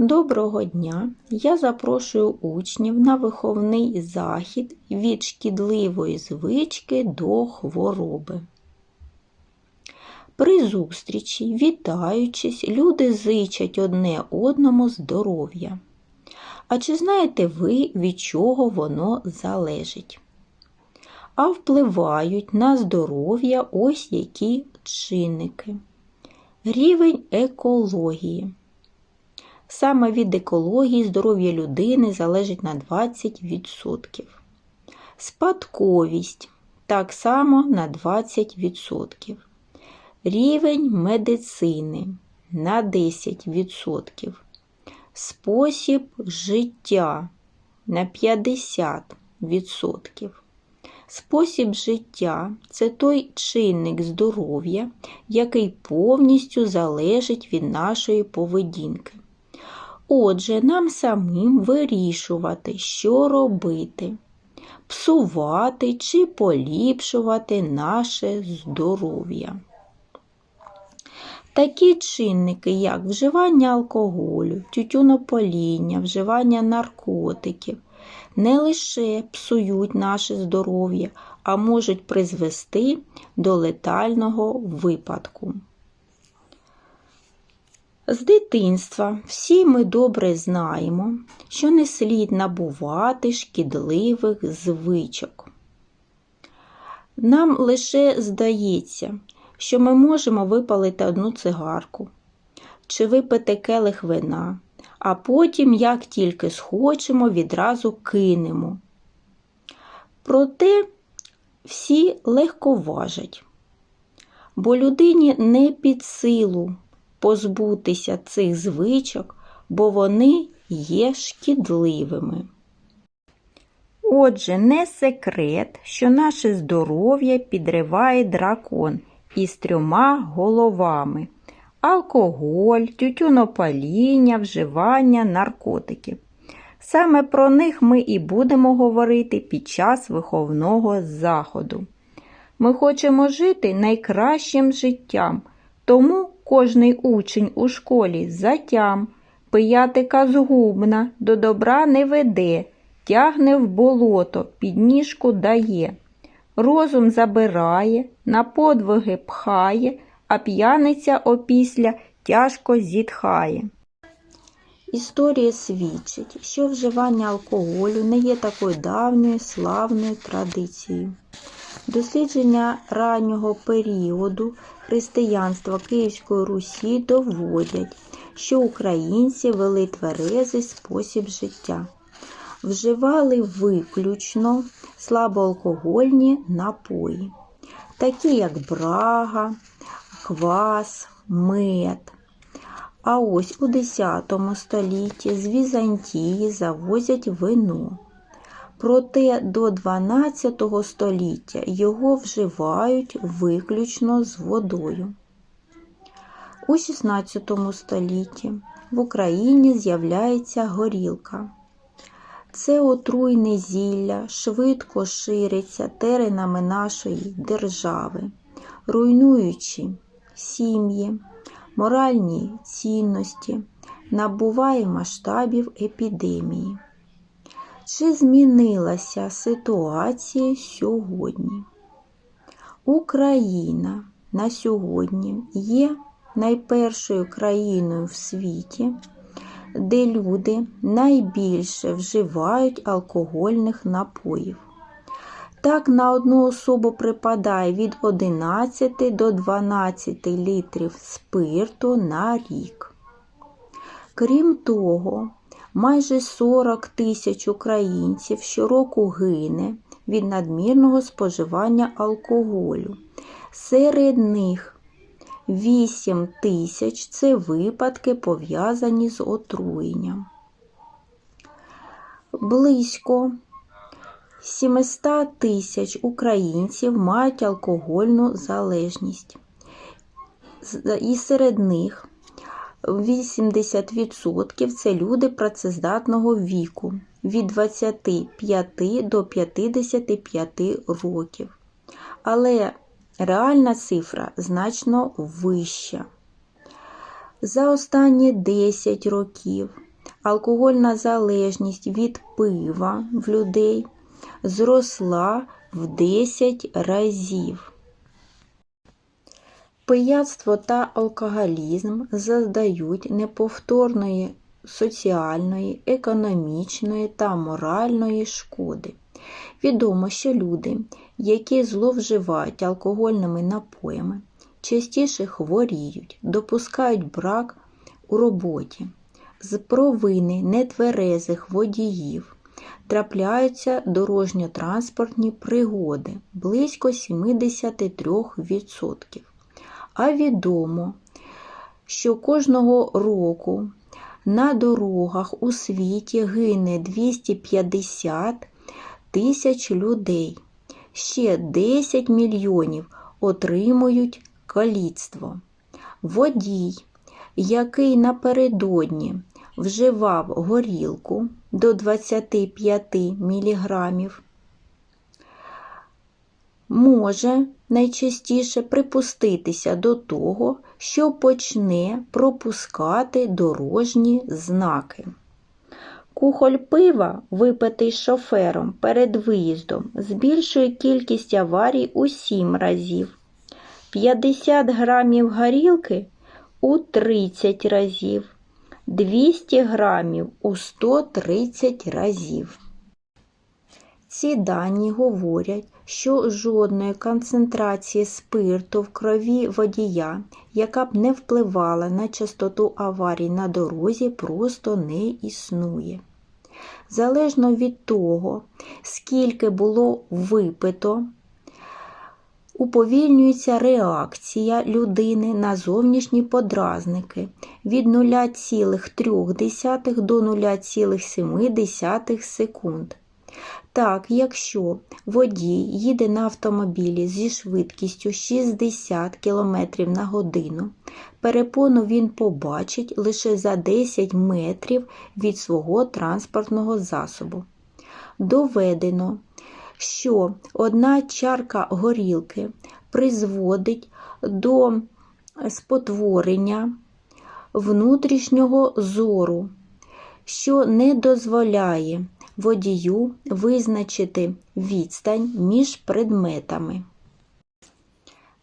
Доброго дня! Я запрошую учнів на виховний захід від шкідливої звички до хвороби. При зустрічі, вітаючись, люди зичать одне одному здоров'я. А чи знаєте ви, від чого воно залежить? А впливають на здоров'я ось які чинники. Рівень екології. Саме від екології здоров'я людини залежить на 20%. Спадковість так само на 20%. Рівень медицини на 10%. Спосіб життя на 50%. Спосіб життя це той чинник здоров'я, який повністю залежить від нашої поведінки. Отже, нам самим вирішувати, що робити, псувати чи поліпшувати наше здоров'я. Такі чинники, як вживання алкоголю, тютюнопоління, вживання наркотиків, не лише псують наше здоров'я, а можуть призвести до летального випадку. З дитинства всі ми добре знаємо, що не слід набувати шкідливих звичок. Нам лише здається, що ми можемо випалити одну цигарку чи випити келих вина, а потім, як тільки схочемо, відразу кинемо. Проте всі легко важать, бо людині не під силу позбутися цих звичок, бо вони є шкідливими. Отже, не секрет, що наше здоров'я підриває дракон із трьома головами алкоголь, тютюнопаління, вживання наркотиків. Саме про них ми і будемо говорити під час виховного заходу. Ми хочемо жити найкращим життям, тому кожний учень у школі затям, пиятика згубна, до добра не веде, тягне в болото, підніжку дає. Розум забирає, на подвиги пхає, а п'яниця опісля тяжко зітхає. Історія свідчить, що вживання алкоголю не є такою давньою славною традицією. Дослідження раннього періоду християнства Київської Русі доводять, що українці вели тверезий спосіб життя, вживали виключно слабоалкогольні напої, такі як брага, квас, мед. А ось у X столітті з Візантії завозять вино. Проте до 12 століття його вживають виключно з водою. У 16 столітті в Україні з'являється горілка. Це отруйне зілля швидко шириться теренами нашої держави, руйнуючи сім'ї, моральні цінності, набуває масштабів епідемії. Чи змінилася ситуація сьогодні? Україна на сьогодні є найпершою країною в світі, де люди найбільше вживають алкогольних напоїв. Так, на одну особу припадає від 11 до 12 літрів спирту на рік. Крім того, майже 40 тисяч українців щороку гине від надмірного споживання алкоголю. Серед них 8 тисяч це випадки, пов'язані з отруєнням. Близько 700 тисяч українців мають алкогольну залежність. І серед них 80% це люди працездатного віку від 25 до 55 років. Але реальна цифра значно вища. За останні 10 років алкогольна залежність від пива в людей зросла в 10 разів. Пияцтво та алкоголізм завдають неповторної соціальної, економічної та моральної шкоди. Відомо, що люди, які зловживають алкогольними напоями, частіше хворіють, допускають брак у роботі. З провини нетверезих водіїв трапляються дорожньо-транспортні пригоди близько 73%. А відомо, що кожного року на дорогах у світі гине 250 тисяч людей. Ще 10 мільйонів отримують каліцтво. Водій, який напередодні вживав горілку до 25 мг, може найчастіше припуститися до того, що почне пропускати дорожні знаки. Кухоль пива, випитий шофером перед виїздом, збільшує кількість аварій у 7 разів, 50 грамів горілки у 30 разів, 200 грамів у 130 разів. Ці дані говорять, що жодної концентрації спирту в крові водія, яка б не впливала на частоту аварій на дорозі, просто не існує. Залежно від того, скільки було випито, уповільнюється реакція людини на зовнішні подразники від 0,3 до 0,7 секунд. Так, якщо водій їде на автомобілі зі швидкістю 60 км на годину, перепону він побачить лише за 10 метрів від свого транспортного засобу. Доведено, що одна чарка горілки призводить до спотворення внутрішнього зору, що не дозволяє водію визначити відстань між предметами.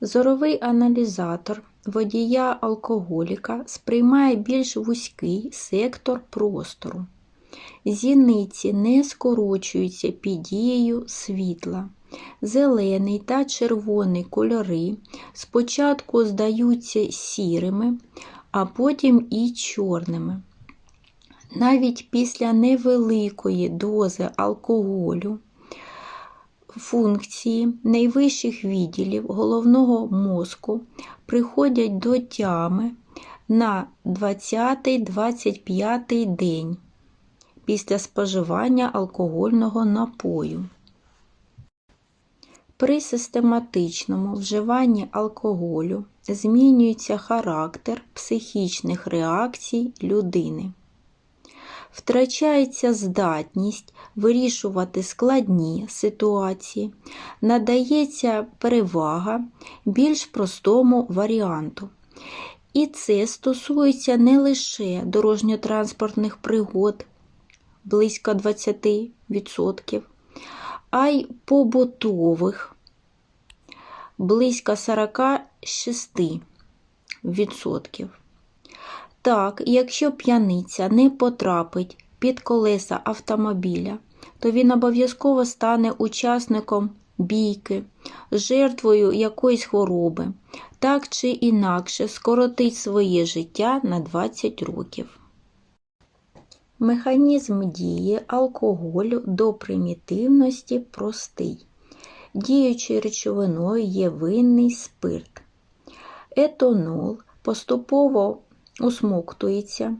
Зоровий аналізатор водія алкоголіка сприймає більш вузький сектор простору. Зіниці не скорочуються під дією світла. Зелений та червоний кольори спочатку здаються сірими, а потім і чорними. Навіть після невеликої дози алкоголю функції найвищих відділів головного мозку приходять до тями на 20-25 день після споживання алкогольного напою. При систематичному вживанні алкоголю змінюється характер психічних реакцій людини. Втрачається здатність вирішувати складні ситуації, надається перевага більш простому варіанту. І це стосується не лише дорожньо-транспортних пригод близько 20%, а й побутових близько 46%. Так, якщо п'яниця не потрапить під колеса автомобіля, то він обов'язково стане учасником бійки, жертвою якоїсь хвороби, так чи інакше скоротить своє життя на 20 років. Механізм дії алкоголю до примітивності простий. Діючою речовиною є винний спирт. Етонол поступово усмоктується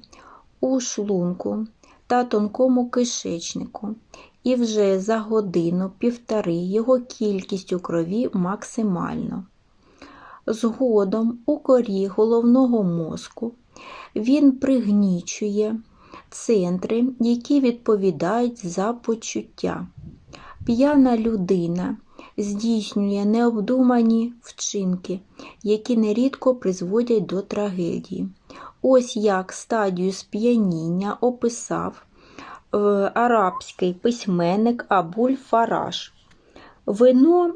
у шлунку та тонкому кишечнику, і вже за годину-півтори його кількість у крові максимально. Згодом у корі головного мозку він пригнічує центри, які відповідають за почуття. П'яна людина здійснює необдумані вчинки, які нерідко призводять до трагедії. Ось як стадію сп'яніння описав е, арабський письменник Абуль Фараш. Вино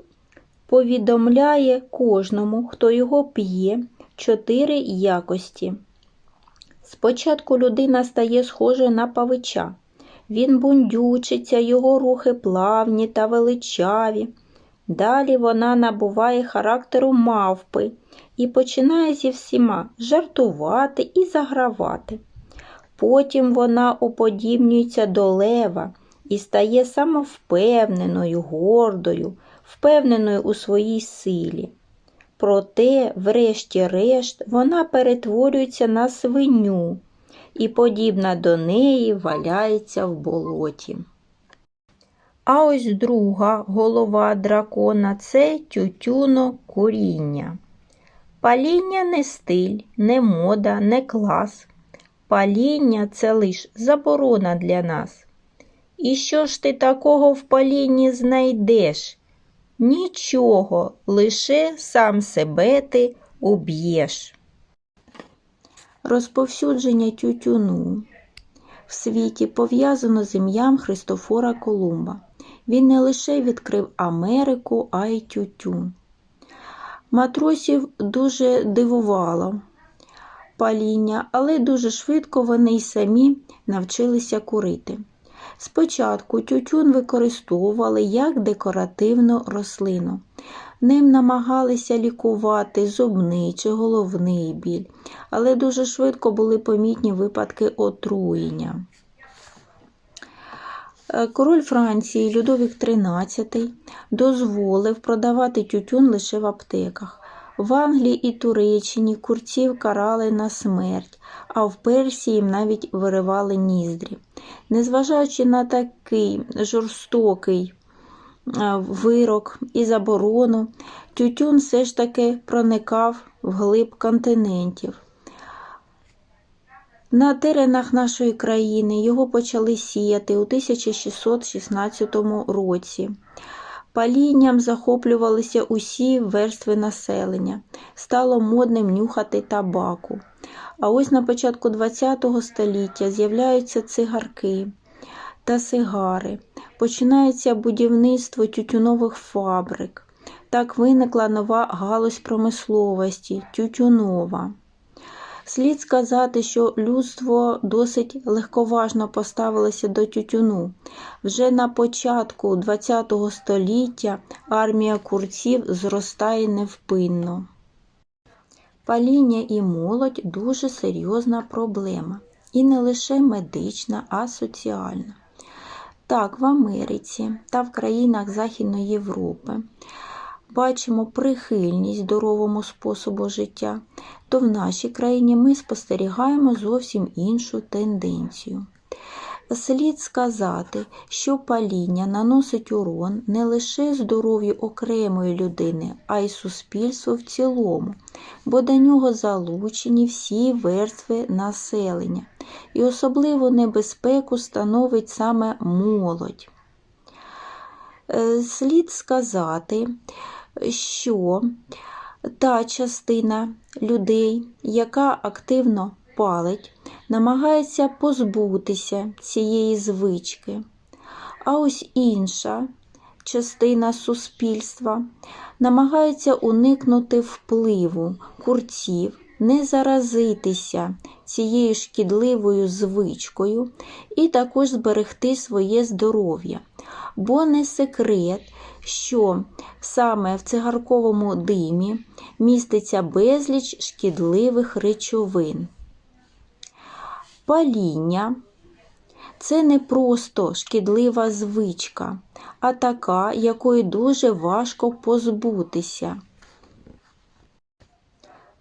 повідомляє кожному, хто його п'є, чотири якості. Спочатку людина стає схожою на павича. Він бундючиться, його рухи плавні та величаві. Далі вона набуває характеру мавпи і починає зі всіма жартувати і загравати. Потім вона уподібнюється до лева і стає самовпевненою, гордою, впевненою у своїй силі. Проте, врешті-решт, вона перетворюється на свиню і, подібна до неї, валяється в болоті. А ось друга голова дракона це тютюно куріння. Паління не стиль, не мода, не клас. Паління це лиш заборона для нас. І що ж ти такого в палінні знайдеш? Нічого, лише сам себе ти уб'єш. Розповсюдження тютюну в світі пов'язано з ім'ям Христофора Колумба. Він не лише відкрив Америку, а й тютюн. Матросів дуже дивувало паління, але дуже швидко вони й самі навчилися курити. Спочатку тютюн використовували як декоративну рослину. Ним намагалися лікувати зубний чи головний біль, але дуже швидко були помітні випадки отруєння. Е, Король Франції Людовік XIII дозволив продавати тютюн лише в аптеках. В Англії і Туреччині курців карали на смерть, а в Персії їм навіть виривали ніздрі. Незважаючи на такий жорстокий е, вирок і заборону, тютюн все ж таки проникав в глиб континентів. На теренах нашої країни його почали сіяти у 1616 році. Палінням захоплювалися усі верстви населення, стало модним нюхати табаку. А ось на початку ХХ століття з'являються цигарки та сигари, починається будівництво тютюнових фабрик. Так виникла нова галузь промисловості тютюнова. Слід сказати, що людство досить легковажно поставилося до тютюну. Вже на початку ХХ століття армія курців зростає невпинно. Паління і молодь дуже серйозна проблема. І не лише медична, а соціальна. Так, в Америці та в країнах Західної Європи бачимо прихильність здоровому способу життя, то в нашій країні ми спостерігаємо зовсім іншу тенденцію. Слід сказати, що паління наносить урон не лише здоров'ю окремої людини, а й суспільству в цілому, бо до нього залучені всі верстви населення, і особливу небезпеку становить саме молодь. Е, Слід сказати, що та частина людей, яка активно палить, намагається позбутися цієї звички. А ось інша частина суспільства намагається уникнути впливу курців, не заразитися цією шкідливою звичкою і також зберегти своє здоров'я. Бо не секрет, що саме в цигарковому димі міститься безліч шкідливих речовин. Паління це не просто шкідлива звичка, а така, якої дуже важко позбутися.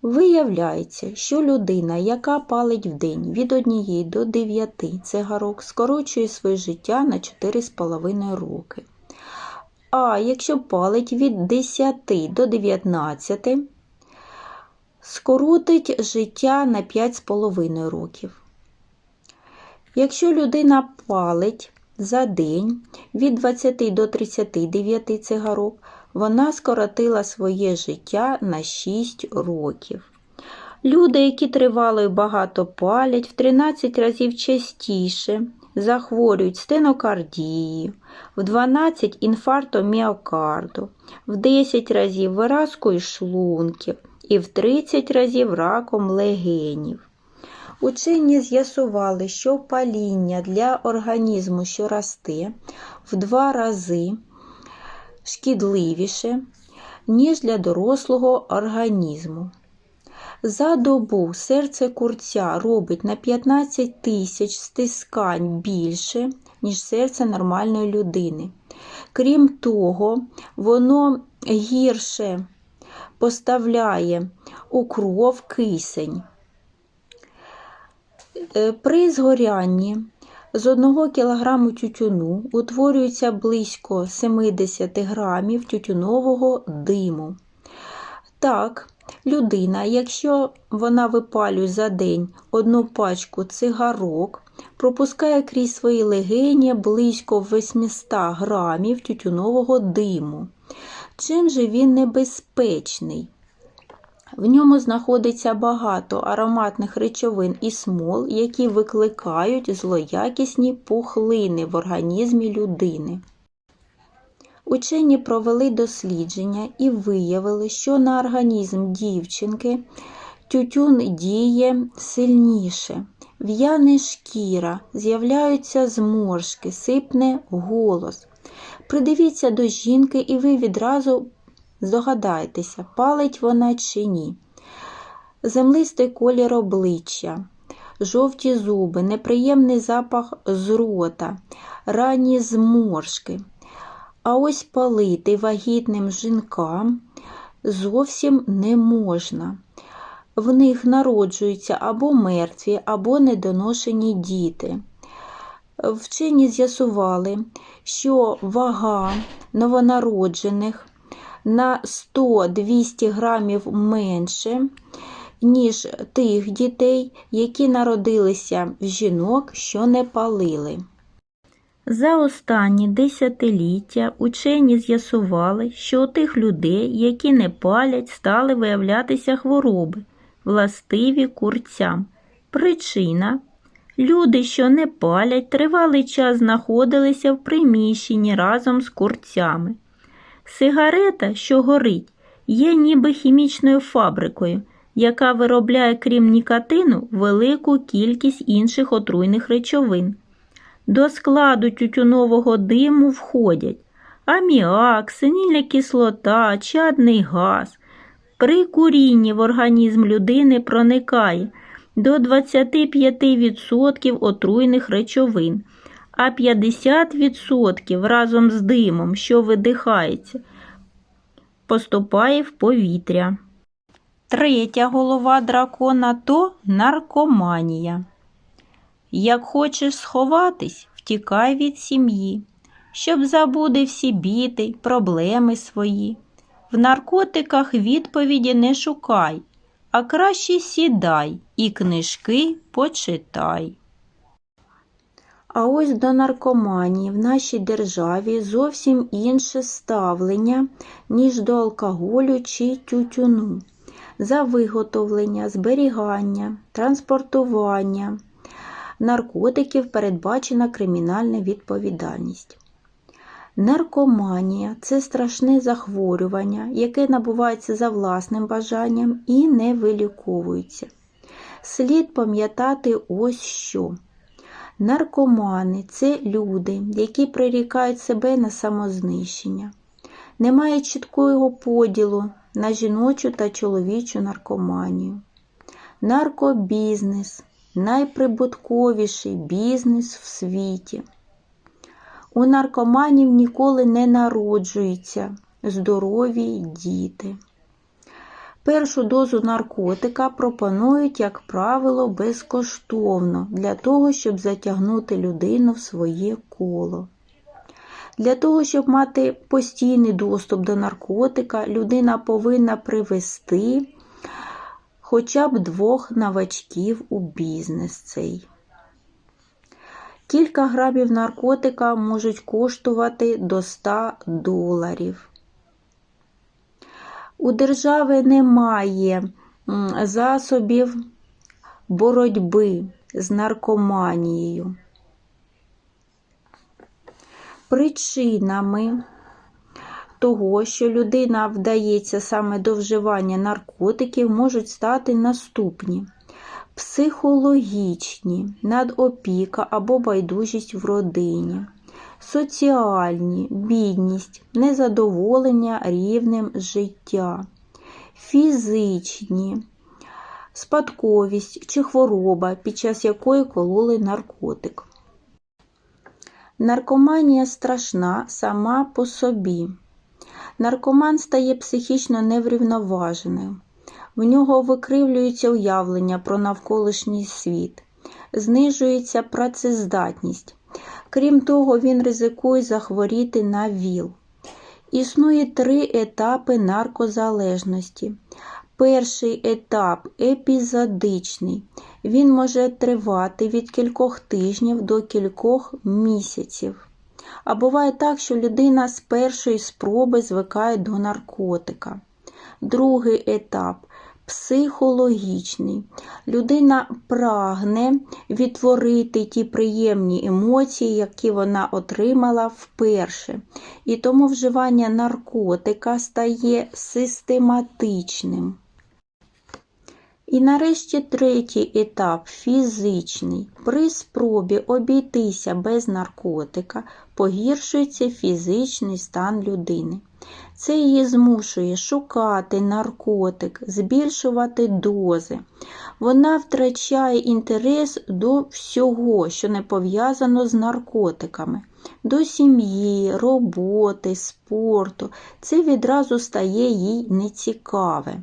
Виявляється, що людина, яка палить в день від 1 до 9 цигарок, скорочує своє життя на 4,5 роки. А якщо палить від 10 до 19, скоротить життя на 5,5 років. Якщо людина палить за день від 20 до 39 цигарок, вона скоротила своє життя на 6 років. Люди, які тривало і багато палять, в 13 разів частіше захворюють стенокардією, в 12 інфарктом міокарду, в 10 разів виразкою шлунків і в 30 разів раком легенів. Учені з'ясували, що паління для організму, що росте, в два рази шкідливіше, ніж для дорослого організму. За добу серце курця робить на 15 тисяч стискань більше, ніж серце нормальної людини. Крім того, воно гірше поставляє у кров кисень. Е, При згорянні з 1 кг тютюну утворюється близько 70 грамів тютюнового диму. Так, людина, якщо вона випалює за день одну пачку цигарок, пропускає крізь свої легені близько 800 грамів тютюнового диму. Чим же він небезпечний? В ньому знаходиться багато ароматних речовин і смол, які викликають злоякісні пухлини в організмі людини. Учені провели дослідження і виявили, що на організм дівчинки тютюн діє сильніше. В'яне шкіра, з'являються зморшки, сипне голос. Придивіться до жінки, і ви відразу здогадаєтеся, палить вона чи ні. Землистий колір обличчя, жовті зуби, неприємний запах з рота, ранні зморшки. А ось палити вагітним жінкам зовсім не можна. В них народжуються або мертві, або недоношені діти. Вчені з'ясували, що вага новонароджених на 100-200 грамів менше, ніж тих дітей, які народилися в жінок, що не палили. За останні десятиліття учені з'ясували, що у тих людей, які не палять, стали виявлятися хвороби, властиві курцям. Причина люди, що не палять, тривалий час знаходилися в приміщенні разом з курцями. Сигарета, що горить, є ніби хімічною фабрикою, яка виробляє, крім нікотину, велику кількість інших отруйних речовин. До складу тютюнового диму входять аміак, синільна кислота, чадний газ. При курінні в організм людини проникає до 25% отруйних речовин, а 50% разом з димом, що видихається, поступає в повітря. Третя голова дракона то наркоманія. Як хочеш сховатись, втікай від сім'ї, щоб забуди всі біди, й проблеми свої. В наркотиках відповіді не шукай, а краще сідай і книжки почитай. А ось до наркоманії в нашій державі зовсім інше ставлення, ніж до алкоголю чи тютюну. За виготовлення, зберігання, транспортування наркотиків передбачена кримінальна відповідальність. Наркоманія це страшне захворювання, яке набувається за власним бажанням і не виліковується. Слід пам'ятати ось що. Наркомани це люди, які прирікають себе на самознищення. Немає чіткого поділу на жіночу та чоловічу наркоманію. Наркобізнес найприбутковіший бізнес в світі. У наркоманів ніколи не народжуються здорові діти. Першу дозу наркотика пропонують, як правило, безкоштовно для того, щоб затягнути людину в своє коло. Для того, щоб мати постійний доступ до наркотика, людина повинна привести хоча б двох новачків у бізнес цей. Кілька грамів наркотика можуть коштувати до 100 доларів. У держави немає засобів боротьби з наркоманією. Причинами того, що людина вдається саме до вживання наркотиків, можуть стати наступні: психологічні, надопіка або байдужість в родині, соціальні, бідність, незадоволення рівнем життя, фізичні, спадковість чи хвороба, під час якої кололи наркотик. Наркоманія страшна сама по собі. Наркоман стає психічно неврівноваженим. В нього викривлюється уявлення про навколишній світ, знижується працездатність. Крім того, він ризикує захворіти на ВІЛ. Існує три етапи наркозалежності. Перший етап епізодичний. Він може тривати від кількох тижнів до кількох місяців. А буває так, що людина з першої спроби звикає до наркотика. Другий етап психологічний. Людина прагне відтворити ті приємні емоції, які вона отримала вперше. І тому вживання наркотика стає систематичним. І нарешті третій етап фізичний. При спробі обійтися без наркотика погіршується фізичний стан людини. Це її змушує шукати наркотик, збільшувати дози. Вона втрачає інтерес до всього, що не пов'язано з наркотиками, до сім'ї, роботи, спорту. Це відразу стає їй нецікаве.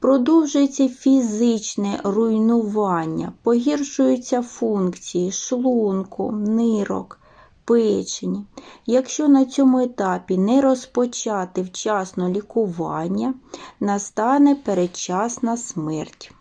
Продовжується фізичне руйнування, погіршуються функції шлунку, нирок, печені. Якщо на цьому етапі не розпочати вчасно лікування, настане передчасна смерть.